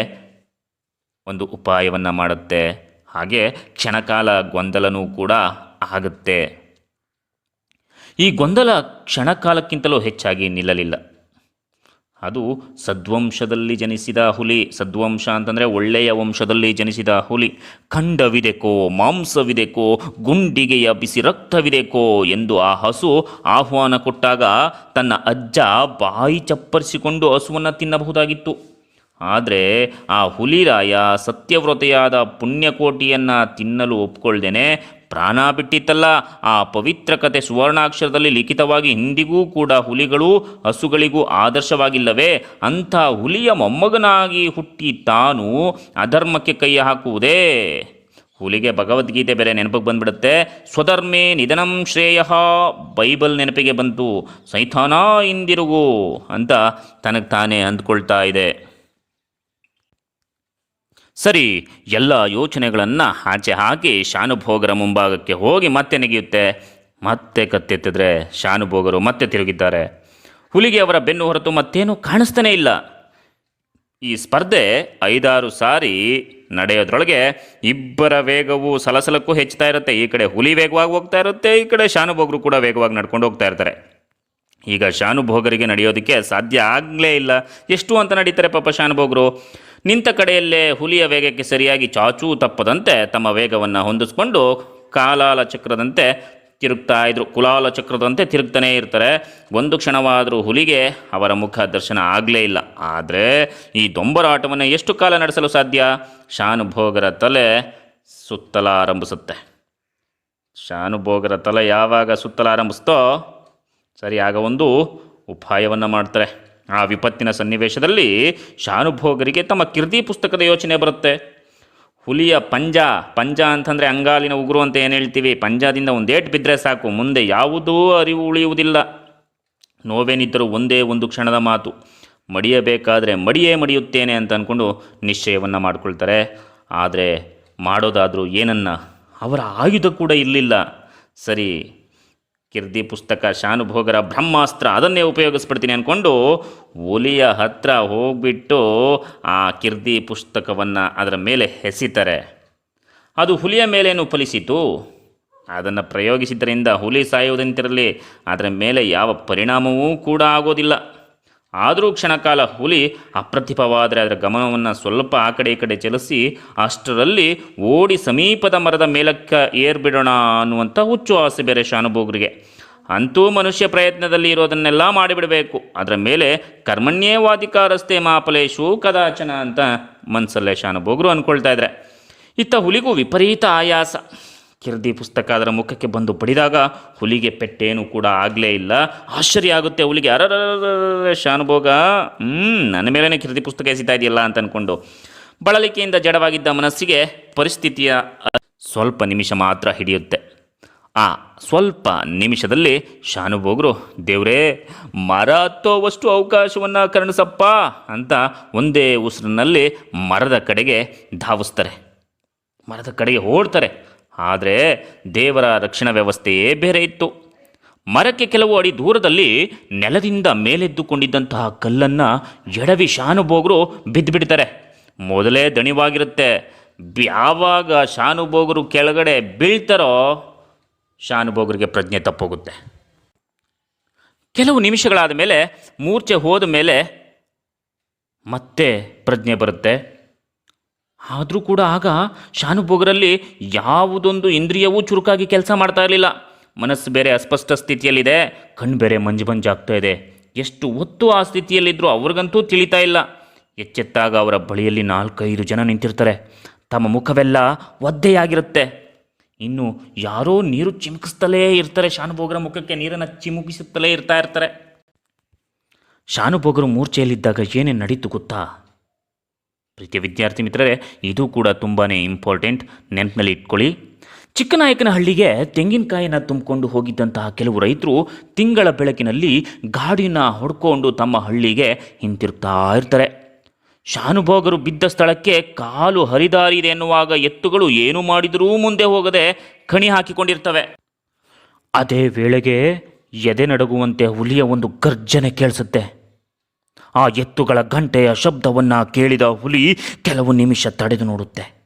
ಒಂದು ಉಪಾಯವನ್ನು ಮಾಡುತ್ತೆ. ಹಾಗೆ ಕ್ಷಣಕಾಲ ಗೊಂದಲನೂ ಕೂಡ ಆಗುತ್ತೆ. ಈ ಗೊಂದಲ ಕ್ಷಣಕಾಲಕ್ಕಿಂತಲೂ ಹೆಚ್ಚಾಗಿ ನಿಲ್ಲಲಿಲ್ಲ. ಅದು ಸದ್ವಂಶದಲ್ಲಿ ಜನಿಸಿದ ಹುಲಿ, ಸದ್ವಂಶ ಅಂತಂದರೆ ಒಳ್ಳೆಯ ವಂಶದಲ್ಲಿ ಜನಿಸಿದ ಹುಲಿ, ಖಂಡವಿದೆಕೋ, ಮಾಂಸವಿದೆಕೋ, ಗುಂಡಿಗೆಯ ಬಿಸಿ ರಕ್ತವಿದೆಕೋ ಎಂದು ಆ ಹಸು ಆಹ್ವಾನ ಕೊಟ್ಟಾಗ ತನ್ನ ಅಜ್ಜ ಬಾಯಿ ಚಪ್ಪರಿಸಿಕೊಂಡು ಹಸುವನ್ನು ತಿನ್ನಬಹುದಾಗಿತ್ತು. ಆದರೆ ಆ ಹುಲಿರಾಯ ಸತ್ಯವ್ರತೆಯಾದ ಪುಣ್ಯಕೋಟಿಯನ್ನು ತಿನ್ನಲು ಒಪ್ಕೊಳ್ದೇನೆ ಪ್ರಾಣ ಬಿಟ್ಟಿತ್ತಲ್ಲ. ಆ ಪವಿತ್ರ ಕತೆ ಸುವರ್ಣಾಕ್ಷರದಲ್ಲಿ ಲಿಖಿತವಾಗಿ ಇಂದಿಗೂ ಕೂಡ ಹುಲಿಗಳು ಹಸುಗಳಿಗೂ ಆದರ್ಶವಾಗಿಲ್ಲವೇ? ಅಂಥ ಹುಲಿಯ ಮೊಮ್ಮಗನಾಗಿ ಹುಟ್ಟಿ ತಾನು ಅಧರ್ಮಕ್ಕೆ ಕೈ ಹಾಕುವುದೇ? ಹುಲಿಗೆ ಭಗವದ್ಗೀತೆ ಬೇರೆ ನೆನಪಿಗೆ ಬಂದ್ಬಿಡುತ್ತೆ. ಸ್ವಧರ್ಮೇ ನಿಧನಂ ಶ್ರೇಯ, ಬೈಬಲ್ ನೆನಪಿಗೆ ಬಂತು. ಸೈಥಾನ ಹಿಂದಿರುಗು ಅಂತ ತನಗೆ ತಾನೇ ಅಂದ್ಕೊಳ್ತಾ ಇದೆ. ಸರಿ, ಎಲ್ಲ ಯೋಚನೆಗಳನ್ನು ಆಚೆ ಹಾಕಿ ಶಾನುಭೋಗರ ಮುಂಭಾಗಕ್ಕೆ ಹೋಗಿ ಮತ್ತೆ ನೆಗೆಯುತ್ತೆ. ಮತ್ತೆ ಕತ್ತೆತ್ತಿದ್ರೆ ಶಾನುಭೋಗರು ಮತ್ತೆ ತಿರುಗಿದ್ದಾರೆ. ಹುಲಿಗೆ ಅವರ ಬೆನ್ನು ಹೊರತು ಮತ್ತೇನೂ ಕಾಣಿಸ್ತಾನೇ ಇಲ್ಲ. ಈ ಸ್ಪರ್ಧೆ ಐದಾರು ಸಾರಿ ನಡೆಯೋದ್ರೊಳಗೆ ಇಬ್ಬರ ವೇಗವು ಸಲಸಲಕ್ಕೂ ಹೆಚ್ಚುತ್ತಾ ಇರುತ್ತೆ. ಈ ಕಡೆ ಹುಲಿ ವೇಗವಾಗಿ ಹೋಗ್ತಾ ಇರುತ್ತೆ, ಈ ಕಡೆ ಶಾನುಭೋಗರು ಕೂಡ ವೇಗವಾಗಿ ನಡ್ಕೊಂಡು ಹೋಗ್ತಾ ಇರ್ತಾರೆ. ಈಗ ಶಾನುಭೋಗರಿಗೆ ನಡೆಯೋದಕ್ಕೆ ಸಾಧ್ಯ ಆಗಲೇ ಇಲ್ಲ. ಎಷ್ಟು ಅಂತ ನಡೀತಾರೆ ಪಾಪ ಶಾನುಭೋಗರು? ನಿಂತ ಕಡೆಯಲ್ಲೇ ಹುಲಿಯ ವೇಗಕ್ಕೆ ಸರಿಯಾಗಿ ಚಾಚೂ ತಪ್ಪದಂತೆ ತಮ್ಮ ವೇಗವನ್ನು ಹೊಂದಿಸ್ಕೊಂಡು ಕಾಲಾಲ ಚಕ್ರದಂತೆ ತಿರುಗ್ತಾ ಇದ್ರು. ಕುಲಾಲ ಚಕ್ರದಂತೆ ತಿರುಗ್ತಾನೇ ಇರ್ತಾರೆ. ಒಂದು ಕ್ಷಣವಾದರೂ ಹುಲಿಗೆ ಅವರ ಮುಖ ದರ್ಶನ ಆಗಲೇ ಇಲ್ಲ. ಆದರೆ ಈ ದೊಂಬರಾಟವನ್ನು ಎಷ್ಟು ಕಾಲ ನಡೆಸಲು ಸಾಧ್ಯ? ಶಾನುಭೋಗರ ತಲೆ ಸುತ್ತಲ ಆರಂಭಿಸುತ್ತೆ. ಶಾನುಭೋಗರ ತಲೆ ಯಾವಾಗ ಸುತ್ತಲ ಆರಂಭಿಸ್ತೋ ಸರಿ ಆಗ ಒಂದು ಉಪಾಯವನ್ನು ಮಾಡ್ತಾರೆ. ಆ ವಿಪತ್ತಿನ ಸನ್ನಿವೇಶದಲ್ಲಿ ಶಾನುಭೋಗರಿಗೆ ತಮ್ಮ ಕಿರ್ದಿ ಪುಸ್ತಕದ ಯೋಚನೆ ಬರುತ್ತೆ. ಹುಲಿಯ ಪಂಜ ಪಂಜ ಅಂತಂದರೆ ಅಂಗಾಲಿನ ಉಗುರು ಅಂತ ಏನು ಹೇಳ್ತೀವಿ? ಪಂಜಾದಿಂದ ಒಂದೇಟು ಬಿದ್ದರೆ ಸಾಕು, ಮುಂದೆ ಯಾವುದೂ ಅರಿವು ಉಳಿಯುವುದಿಲ್ಲ. ನೋವೇನಿದ್ದರೂ ಒಂದೇ ಒಂದು ಕ್ಷಣದ ಮಾತು, ಮಡಿಯಬೇಕಾದರೆ ಮಡಿಯೇ ಮಡಿಯುತ್ತೇನೆ ಅಂತ ಅಂದ್ಕೊಂಡು ನಿಶ್ಚಯವನ್ನು ಮಾಡಿಕೊಳ್ತಾರೆ. ಆದರೆ ಮಾಡೋದಾದರೂ ಏನನ್ನ, ಅವರ ಆಯುಧ ಕೂಡ ಇರಲಿಲ್ಲ ಸರಿ ಕಿರ್ದಿ ಪುಸ್ತಕ ಶಾನುಭೋಗರ ಬ್ರಹ್ಮಾಸ್ತ್ರ ಅದನ್ನೇ ಉಪಯೋಗಿಸ್ಬಿಡ್ತೀನಿ ಅಂದ್ಕೊಂಡು ಒಲಿಯ ಹತ್ರ ಹೋಗ್ಬಿಟ್ಟು ಆ ಕಿರ್ದಿ ಪುಸ್ತಕವನ್ನು ಅದರ ಮೇಲೆ ಹೆಸಿತಾರೆ. ಅದು ಹುಲಿಯ ಮೇಲೇನು ಫಲಿಸಿತು. ಅದನ್ನು ಪ್ರಯೋಗಿಸಿದ್ದರಿಂದ ಹುಲಿ ಸಾಯುವುದಂತಿರಲಿ, ಅದರ ಮೇಲೆ ಯಾವ ಪರಿಣಾಮವೂ ಕೂಡ ಆಗೋದಿಲ್ಲ. ಆದರೂ ಕ್ಷಣಕಾಲ ಹುಲಿ ಅಪ್ರತಿಭವಾದರೆ ಅದರ ಗಮನವನ್ನು ಸ್ವಲ್ಪ ಆ ಕಡೆ ಈ ಕಡೆ ಚಲಿಸಿ ಅಷ್ಟರಲ್ಲಿ ಓಡಿ ಸಮೀಪದ ಮರದ ಮೇಲಕ್ಕೆ ಏರ್ಬಿಡೋಣ ಅನ್ನುವಂಥ ಹುಚ್ಚು ಆಸೆ ಬೇರೆ ಶಾನುಭೋಗರಿಗೆ. ಅಂತೂ ಮನುಷ್ಯ ಪ್ರಯತ್ನದಲ್ಲಿ ಇರೋದನ್ನೆಲ್ಲ ಮಾಡಿಬಿಡಬೇಕು. ಅದರ ಮೇಲೆ ಕರ್ಮಣ್ಯೇವಾಧಿಕಾರಸ್ತೆ ಮಾಪಲೇಶು ಕದಾಚನ ಅಂತ ಮನಸ್ಸಲ್ಲೇ ಶಾನುಭೋಗರು ಅಂದ್ಕೊಳ್ತಾ ಇದ್ದಾರೆ ಇತ್ತ ಹುಲಿಗೂ ವಿಪರೀತ ಆಯಾಸ. ಕಿರ್ದಿ ಪುಸ್ತಕ ಅದರ ಮುಖಕ್ಕೆ ಬಂದು ಬಡಿದಾಗ ಹುಲಿಗೆ ಪೆಟ್ಟೇನು ಕೂಡ ಆಗಲೇ ಇಲ್ಲ. ಆಶ್ಚರ್ಯ ಆಗುತ್ತೆ ಹುಲಿಗೆ. ಅರರ ಶಾನುಭೋಗ ಹ್ಞೂ ನನ್ನ ಮೇಲೇ ಕಿರ್ದಿ ಪುಸ್ತಕ ಎಸಿತಾ ಇದೆಯಲ್ಲ ಅಂತ ಅಂದ್ಕೊಂಡು ಬಳಲಿಕೆಯಿಂದ ಜಡವಾಗಿದ್ದ ಮನಸ್ಸಿಗೆ ಪರಿಸ್ಥಿತಿಯ ಸ್ವಲ್ಪ ನಿಮಿಷ ಮಾತ್ರ ಹಿಡಿಯುತ್ತೆ ಆ ಸ್ವಲ್ಪ ನಿಮಿಷದಲ್ಲಿ ಶಾನುಭೋಗರು ದೇವ್ರೇ ಮರ ಹತ್ತೋವಷ್ಟು ಅವಕಾಶವನ್ನು ಕರುಣಿಸಪ್ಪ ಅಂತ ಒಂದೇ ಉಸಿರಿನಲ್ಲಿ ಮರದ ಕಡೆಗೆ ಧಾವಿಸ್ತಾರೆ ಮರದ ಕಡೆಗೆ ಓಡ್ತಾರೆ ಆದರೆ ದೇವರ ರಕ್ಷಣಾ ವ್ಯವಸ್ಥೆಯೇ ಬೇರೆ ಇತ್ತು. ಮರಕ್ಕೆ ಕೆಲವು ಅಡಿ ದೂರದಲ್ಲಿ ನೆಲದಿಂದ ಮೇಲೆದ್ದುಕೊಂಡಿದ್ದಂತಹ ಕಲ್ಲನ್ನು ಎಡವಿ ಶಾನುಭೋಗರು ಬಿದ್ದುಬಿಡ್ತಾರೆ ಮೊದಲೇ ದಣಿವಾಗಿರುತ್ತೆ. ಯಾವಾಗ ಶಾನುಭೋಗರು ಕೆಳಗಡೆ ಬೀಳ್ತಾರೋ ಶಾನುಭೋಗರಿಗೆ ಪ್ರಜ್ಞೆ ತಪ್ಪೋಗುತ್ತೆ. ಕೆಲವು ನಿಮಿಷಗಳಾದ ಮೇಲೆ ಮೂರ್ಛೆ ಹೋದ ಮೇಲೆ ಮತ್ತೆ ಪ್ರಜ್ಞೆ ಬರುತ್ತೆ. ಆದರೂ ಕೂಡ ಆಗ ಶಾನುಭೋಗರಲ್ಲಿ ಯಾವುದೊಂದು ಇಂದ್ರಿಯವೂ ಚುರುಕಾಗಿ ಕೆಲಸ ಮಾಡ್ತಾ ಇರಲಿಲ್ಲ. ಮನಸ್ಸು ಬೇರೆ ಅಸ್ಪಷ್ಟ ಸ್ಥಿತಿಯಲ್ಲಿದೆ, ಕಣ್ಣು ಬೇರೆ ಮಂಜು ಮಂಜಾಗ್ತಾ ಇದೆ. ಎಷ್ಟು ಹೊತ್ತು ಆ ಸ್ಥಿತಿಯಲ್ಲಿದ್ದರೂ ಅವ್ರಿಗಂತೂ ತಿಳಿತಾ ಇಲ್ಲ. ಎಚ್ಚೆತ್ತಾಗ ಅವರ ಬಳಿಯಲ್ಲಿ ನಾಲ್ಕೈದು ಜನ ನಿಂತಿರ್ತಾರೆ. ತಮ್ಮ ಮುಖವೆಲ್ಲ ಒದ್ದೆಯಾಗಿರುತ್ತೆ. ಇನ್ನು ಯಾರೋ ನೀರು ಚಿಮುಕಿಸ್ತಲೇ ಇರ್ತಾರೆ, ಶಾನುಭೋಗರ ಮುಖಕ್ಕೆ ನೀರನ್ನು ಚಿಮುಕಿಸುತ್ತಲೇ ಇರ್ತಾ ಇರ್ತಾರೆ. ಶಾನುಭೋಗರು ಮೂರ್ಛೆಯಲ್ಲಿದ್ದಾಗ ಏನೇ ನಡೀತು ಗೊತ್ತಾ? ಪ್ರೀತಿಯ ವಿದ್ಯಾರ್ಥಿ ಮಿತ್ರರೇ, ಇದು ಕೂಡ ತುಂಬಾ ಇಂಪಾರ್ಟೆಂಟ್ ನೆನಪಿನಲ್ಲಿ ಇಟ್ಕೊಳ್ಳಿ. ಚಿಕ್ಕನಾಯಕನಹಳ್ಳಿಗೆ ತೆಂಗಿನಕಾಯಿನ ತುಂಬಿಕೊಂಡು ಹೋಗಿದ್ದಂತಹ ಕೆಲವು ರೈತರು ತಿಂಗಳ ಬೆಳಕಿನಲ್ಲಿ ಗಾಡಿನ ಹೊಡ್ಕೊಂಡು ತಮ್ಮ ಹಳ್ಳಿಗೆ ಹಿಂತಿರುಗ್ತಾ ಇರ್ತಾರೆ. ಶಾನುಭೋಗರು ಬಿದ್ದ ಸ್ಥಳಕ್ಕೆ ಕಾಲು ಹರಿದಾರಿದೆ ಎನ್ನುವಾಗ ಎತ್ತುಗಳು ಏನು ಮಾಡಿದರೂ ಮುಂದೆ ಹೋಗದೆ ಕಣಿ ಹಾಕಿಕೊಂಡಿರ್ತವೆ. ಅದೇ ವೇಳೆಗೆ ಎದೆ ನಡಗುವಂತೆ ಹುಲಿಯ ಒಂದು ಗರ್ಜನೆ ಕೇಳಿಸುತ್ತೆ. ಆ ಎತ್ತುಗಳ ಗಂಟೆಯ ಶಬ್ದವನ್ನು ಕೇಳಿದ ಹುಲಿ ಕೆಲವು ನಿಮಿಷ ತಡೆದು ನೋಡುತ್ತೆ.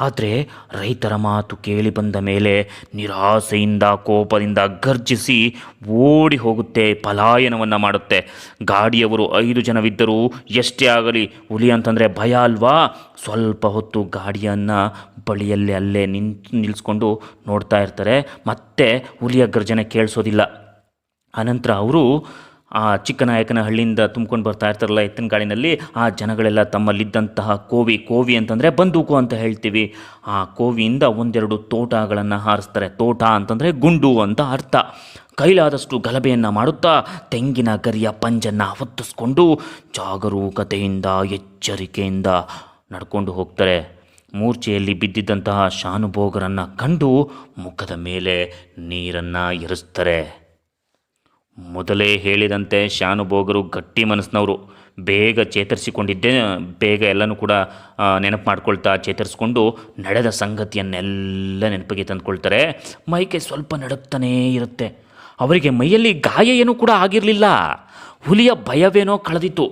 ಆದರೆ ರೈತರ ಮಾತು ಕೇಳಿ ಬಂದ ಮೇಲೆ ನಿರಾಸೆಯಿಂದ, ಕೋಪದಿಂದ ಗರ್ಜಿಸಿ ಓಡಿ ಹೋಗುತ್ತೆ, ಪಲಾಯನವನ್ನು ಮಾಡುತ್ತೆ. ಗಾಡಿಯವರು ಐದು ಜನವಿದ್ದರೂ ಎಷ್ಟೇ ಆಗಲಿ, ಹುಲಿ ಅಂತಂದರೆ ಭಯ ಅಲ್ವಾ? ಸ್ವಲ್ಪ ಹೊತ್ತು ಗಾಡಿಯನ್ನು ಬಳಿಯಲ್ಲಿ ಅಲ್ಲೇ ನಿಂತು ನಿಲ್ಲಿಸ್ಕೊಂಡು ನೋಡ್ತಾ ಇರ್ತಾರೆ. ಮತ್ತೆ ಹುಲಿಯ ಗರ್ಜನೆ ಕೇಳಿಸೋದಿಲ್ಲ. ಅನಂತರ ಅವರು ಆ ಚಿಕ್ಕನಾಯಕನಹಳ್ಳಿಯಿಂದ ತುಂಬ್ಕೊಂಡು ಬರ್ತಾ ಇರ್ತಾರಲ್ಲ ಎತ್ತಿನ ಗಾಡಿನಲ್ಲಿ ಆ ಜನಗಳೆಲ್ಲ ತಮ್ಮಲ್ಲಿದ್ದಂತಹ ಕೋವಿ ಕೋವಿ ಅಂತಂದರೆ ಬಂದೂಕು ಅಂತ ಹೇಳ್ತೀವಿ. ಆ ಕೋವಿಯಿಂದ ಒಂದೆರಡು ತೋಟಗಳನ್ನು ಹಾರಿಸ್ತಾರೆ. ತೋಟ ಅಂತಂದರೆ ಗುಂಡು ಅಂತ ಅರ್ಥ. ಕೈಲಾದಷ್ಟು ಗಲಭೆಯನ್ನು ಮಾಡುತ್ತಾ ತೆಂಗಿನ ಗರಿಯ ಪಂಜನ್ನು ಹೊತ್ತಿಸ್ಕೊಂಡು ಜಾಗರೂಕತೆಯಿಂದ, ಎಚ್ಚರಿಕೆಯಿಂದ ನಡ್ಕೊಂಡು ಹೋಗ್ತಾರೆ. ಮೂರ್ಛೆಯಲ್ಲಿ ಬಿದ್ದಿದ್ದಂತಹ ಶಾನುಭೋಗರನ್ನು ಕಂಡು ಮುಖದ ಮೇಲೆ ನೀರನ್ನು ಎರಸ್ತಾರೆ ಮೊದಲೇ ಹೇಳಿದಂತೆ ಶಾನುಭೋಗರು ಗಟ್ಟಿ ಮನಸ್ಸಿನವರು. ಬೇಗ ಚೇತರಿಸಿಕೊಂಡಿದ್ದೆ, ಬೇಗ ಎಲ್ಲನೂ ಕೂಡ ನೆನಪು ಮಾಡ್ಕೊಳ್ತಾ ಚೇತರಿಸ್ಕೊಂಡು ನಡೆದ ಸಂಗತಿಯನ್ನೆಲ್ಲ ನೆನಪಿಗೆ ತಂದುಕೊಳ್ತಾರೆ. ಮೈಕೆ ಸ್ವಲ್ಪ ನಡುಕ್ತಾನೇ ಇರುತ್ತೆ. ಅವರಿಗೆ ಮೈಯಲ್ಲಿ ಗಾಯ ಏನೂ ಕೂಡ ಆಗಿರಲಿಲ್ಲ. ಹುಲಿಯ ಭಯವೇನೋ ಕಳೆದಿತ್ತು.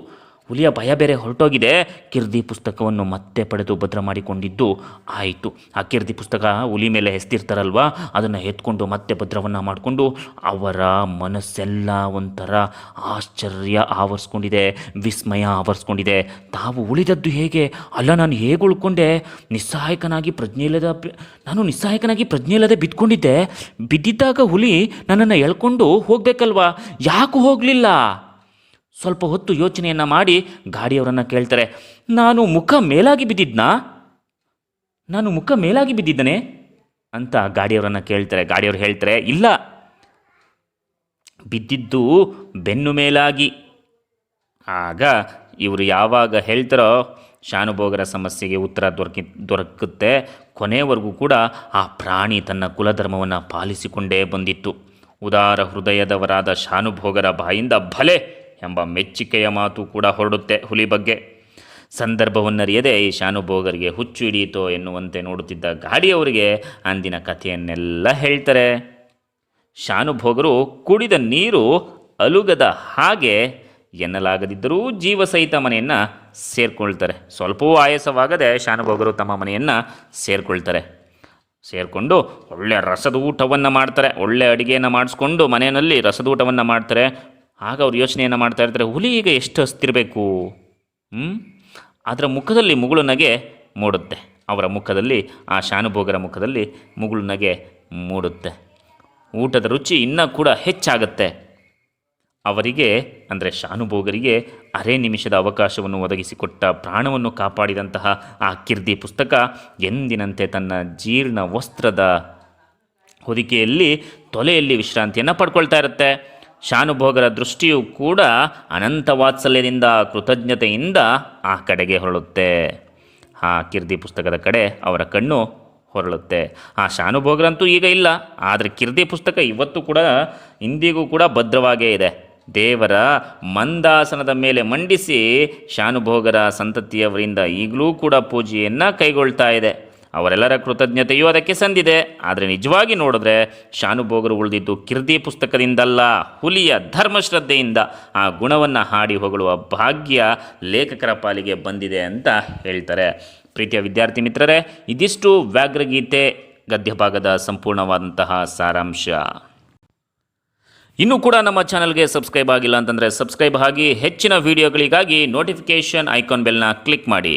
ಹುಲಿಯ ಭಯ ಬೇರೆ ಹೊರಟೋಗಿದೆ. ಕಿರ್ದಿ ಪುಸ್ತಕವನ್ನು ಮತ್ತೆ ಪಡೆದು ಭದ್ರ ಮಾಡಿಕೊಂಡಿದ್ದು ಆಯಿತು. ಆ ಕಿರ್ದಿ ಪುಸ್ತಕ ಹುಲಿ ಮೇಲೆ ಹೆಸ್ತಿರ್ತಾರಲ್ವ ಅದನ್ನು ಎತ್ಕೊಂಡು ಮತ್ತೆ ಭದ್ರವನ್ನು ಮಾಡಿಕೊಂಡು ಅವರ ಮನಸ್ಸೆಲ್ಲ ಒಂಥರ ಆಶ್ಚರ್ಯ ಆವರಿಸ್ಕೊಂಡಿದೆ, ವಿಸ್ಮಯ ಆವರಿಸ್ಕೊಂಡಿದೆ. ತಾವು ಉಳಿದದ್ದು ಹೇಗೆ? ಅಲ್ಲ, ನಾನು ಹೇಗೆ ಉಳ್ಕೊಂಡೆ? ನಿಸ್ಸಹಾಯಕನಾಗಿ ಪ್ರಜ್ಞೆ ಇಲ್ಲದ ನಾನು ನಿಸ್ಸಹಾಯಕನಾಗಿ ಪ್ರಜ್ಞೆ ಇಲ್ಲದೆ ಬಿದ್ಕೊಂಡಿದ್ದೆ. ಬಿದ್ದಿದ್ದಾಗ ಹುಲಿ ನನ್ನನ್ನು ಎಳ್ಕೊಂಡು ಹೋಗಬೇಕಲ್ವಾ? ಯಾಕೆ ಹೋಗಲಿಲ್ಲ? ಸ್ವಲ್ಪ ಹೊತ್ತು ಯೋಚನೆಯನ್ನು ಮಾಡಿ ಗಾಡಿಯವರನ್ನು ಕೇಳ್ತಾರೆ, ನಾನು ಮುಖ ಮೇಲಾಗಿ ಬಿದ್ದಿದ್ನಾ? ನಾನು ಮುಖ ಮೇಲಾಗಿ ಬಿದ್ದಿದ್ದನೆ? ಅಂತ ಗಾಡಿಯವರನ್ನು ಕೇಳ್ತಾರೆ. ಗಾಡಿಯವರು ಹೇಳ್ತಾರೆ, ಇಲ್ಲ, ಬಿದ್ದಿದ್ದು ಬೆನ್ನು ಮೇಲಾಗಿ. ಆಗ ಇವರು ಯಾವಾಗ ಹೇಳ್ತಾರೋ ಶಾನುಭೋಗರ ಸಮಸ್ಯೆಗೆ ಉತ್ತರ ದೊರಕಿ, ದೊರಕುತ್ತೆ. ಕೊನೆಯವರೆಗೂ ಕೂಡ ಆ ಪ್ರಾಣಿ ತನ್ನ ಕುಲಧರ್ಮವನ್ನು ಪಾಲಿಸಿಕೊಂಡೇ ಬಂದಿತ್ತು. ಉದಾರ ಹೃದಯದವರಾದ ಶಾನುಭೋಗರ ಬಾಯಿಂದ ಭಲೆ ಎಂಬ ಮೆಚ್ಚುಗೆಯ ಮಾತು ಕೂಡ ಹೊರಡುತ್ತೆ ಹುಲಿ ಬಗ್ಗೆ. ಸಂದರ್ಭವನ್ನರಿಯದೆ ಈ ಶಾನುಭೋಗರಿಗೆ ಹುಚ್ಚು ಹಿಡಿಯಿತೋ ಎನ್ನುವಂತೆ ನೋಡುತ್ತಿದ್ದ ಗಾಡಿಯವರಿಗೆ ಅಂದಿನ ಕಥೆಯನ್ನೆಲ್ಲ ಹೇಳ್ತಾರೆ. ಶಾನುಭೋಗರು ಕುಡಿದ ನೀರು ಅಲುಗದ ಹಾಗೆ ಎನ್ನಲಾಗದಿದ್ದರೂ ಜೀವ ಸಹಿತ ಮನೆಯನ್ನು ಸೇರಿಕೊಳ್ತಾರೆ. ಸ್ವಲ್ಪವೂ ಆಯಾಸವಾಗದೆ ಶಾನುಭೋಗರು ತಮ್ಮ ಮನೆಯನ್ನು ಸೇರಿಕೊಳ್ತಾರೆ. ಸೇರಿಕೊಂಡು ಒಳ್ಳೆಯ ರಸದ ಊಟವನ್ನು ಮಾಡ್ತಾರೆ. ಒಳ್ಳೆಯ ಅಡುಗೆಯನ್ನು ಮಾಡಿಸ್ಕೊಂಡು ಮನೆಯಲ್ಲಿ ರಸದ ಊಟವನ್ನು ಮಾಡ್ತಾರೆ. ಆಗ ಅವ್ರು ಯೋಚನೆಯನ್ನು ಮಾಡ್ತಾ ಇರ್ತಾರೆ, ಹುಲಿ ಈಗ ಎಷ್ಟು ಹಸ್ತಿರಬೇಕು ಅದರ ಮುಖದಲ್ಲಿ ಮುಗುಳು ನಗೆ ಮೂಡುತ್ತೆ. ಅವರ ಮುಖದಲ್ಲಿ, ಆ ಶಾನುಭೋಗರ ಮುಖದಲ್ಲಿ ಮುಗುಳು ನಗೆ ಮೂಡುತ್ತೆ. ಊಟದ ರುಚಿ ಇನ್ನೂ ಕೂಡ ಹೆಚ್ಚಾಗತ್ತೆ. ಅವರಿಗೆ, ಅಂದರೆ ಶಾನುಭೋಗರಿಗೆ ಅರೆ ನಿಮಿಷದ ಅವಕಾಶವನ್ನು ಒದಗಿಸಿಕೊಟ್ಟ, ಪ್ರಾಣವನ್ನು ಕಾಪಾಡಿದಂತಹ ಆ ಕಿರ್ದಿ ಪುಸ್ತಕ ಎಂದಿನಂತೆ ತನ್ನ ಜೀರ್ಣ ವಸ್ತ್ರದ ಹೊದಿಕೆಯಲ್ಲಿ, ತೊಲೆಯಲ್ಲಿ ವಿಶ್ರಾಂತಿಯನ್ನು ಪಡ್ಕೊಳ್ತಾ ಇರುತ್ತೆ. ಶಾನುಭೋಗರ ದೃಷ್ಟಿಯು ಕೂಡ ಅನಂತ ವಾತ್ಸಲ್ಯದಿಂದ ಕೃತಜ್ಞತೆಯಿಂದ ಆ ಕಡೆಗೆ ಹೊರಳುತ್ತೆ. ಆ ಕಿರ್ದಿ ಪುಸ್ತಕದ ಕಡೆ ಅವರ ಕಣ್ಣು ಹೊರಳುತ್ತೆ. ಆ ಶಾನುಭೋಗರಂತೂ ಈಗ ಇಲ್ಲ, ಆದರೆ ಕಿರ್ದಿ ಪುಸ್ತಕ ಇವತ್ತು ಕೂಡ ಇಂದಿಗೂ ಕೂಡ ಭದ್ರವಾಗೇ ಇದೆ. ದೇವರ ಮಂದಾಸನದ ಮೇಲೆ ಮಂಡಿಸಿ ಶಾನುಭೋಗರ ಸಂತತಿಯವರಿಂದ ಈಗಲೂ ಕೂಡ ಪೂಜೆಯನ್ನು ಕೈಗೊಳ್ತಾ ಇದೆ. ಅವರೆಲ್ಲರ ಕೃತಜ್ಞತೆಯೂ ಅದಕ್ಕೆ ಸಂದಿದೆ. ಆದರೆ ನಿಜವಾಗಿ ನೋಡಿದ್ರೆ ಶಾನುಭೋಗರು ಉಳಿದಿದ್ದು ಕಿರ್ದಿ ಪುಸ್ತಕದಿಂದಲ್ಲ, ಹುಲಿಯ ಧರ್ಮಶ್ರದ್ಧೆಯಿಂದ ಆ ಗುಣವನ್ನು ಹಾಡಿ ಹೊಗಳುವ ಭಾಗ್ಯ ಲೇಖಕರ ಪಾಲಿಗೆ ಬಂದಿದೆ ಅಂತ ಹೇಳ್ತಾರೆ. ಪ್ರೀತಿಯ ವಿದ್ಯಾರ್ಥಿ ಮಿತ್ರರೇ, ಇದಿಷ್ಟು ವ್ಯಾಘ್ರಗೀತೆ, ಗದ್ಯಭಾಗದ ಸಂಪೂರ್ಣವಾದಂತಹ ಸಾರಾಂಶ. ಇನ್ನೂ ಕೂಡ ನಮ್ಮ ಚಾನಲ್ಗೆ ಸಬ್ಸ್ಕ್ರೈಬ್ ಆಗಿಲ್ಲ ಅಂತಂದರೆ ಸಬ್ಸ್ಕ್ರೈಬ್ ಆಗಿ ಹೆಚ್ಚಿನ ವೀಡಿಯೋಗಳಿಗಾಗಿ ನೋಟಿಫಿಕೇಷನ್ ಐಕಾನ್ ಬೆಲ್ನ ಕ್ಲಿಕ್ ಮಾಡಿ.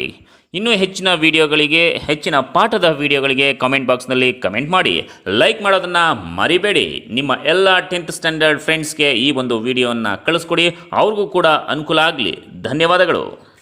ಇನ್ನೂ ಹೆಚ್ಚಿನ ವಿಡಿಯೋಗಳಿಗೆ, ಹೆಚ್ಚಿನ ಪಾಠದ ವಿಡಿಯೋಗಳಿಗೆ ಕಮೆಂಟ್ ಬಾಕ್ಸ್ನಲ್ಲಿ ಕಮೆಂಟ್ ಮಾಡಿ. ಲೈಕ್ ಮಾಡೋದನ್ನು ಮರಿಬೇಡಿ. ನಿಮ್ಮ ಎಲ್ಲ ಟೆಂತ್ ಸ್ಟ್ಯಾಂಡರ್ಡ್ ಫ್ರೆಂಡ್ಸ್ಗೆ ಈ ಒಂದು ವಿಡಿಯೋವನ್ನು ಕಳಿಸ್ಕೊಡಿ. ಅವ್ರಿಗೂ ಕೂಡ ಅನುಕೂಲ ಆಗಲಿ. ಧನ್ಯವಾದಗಳು.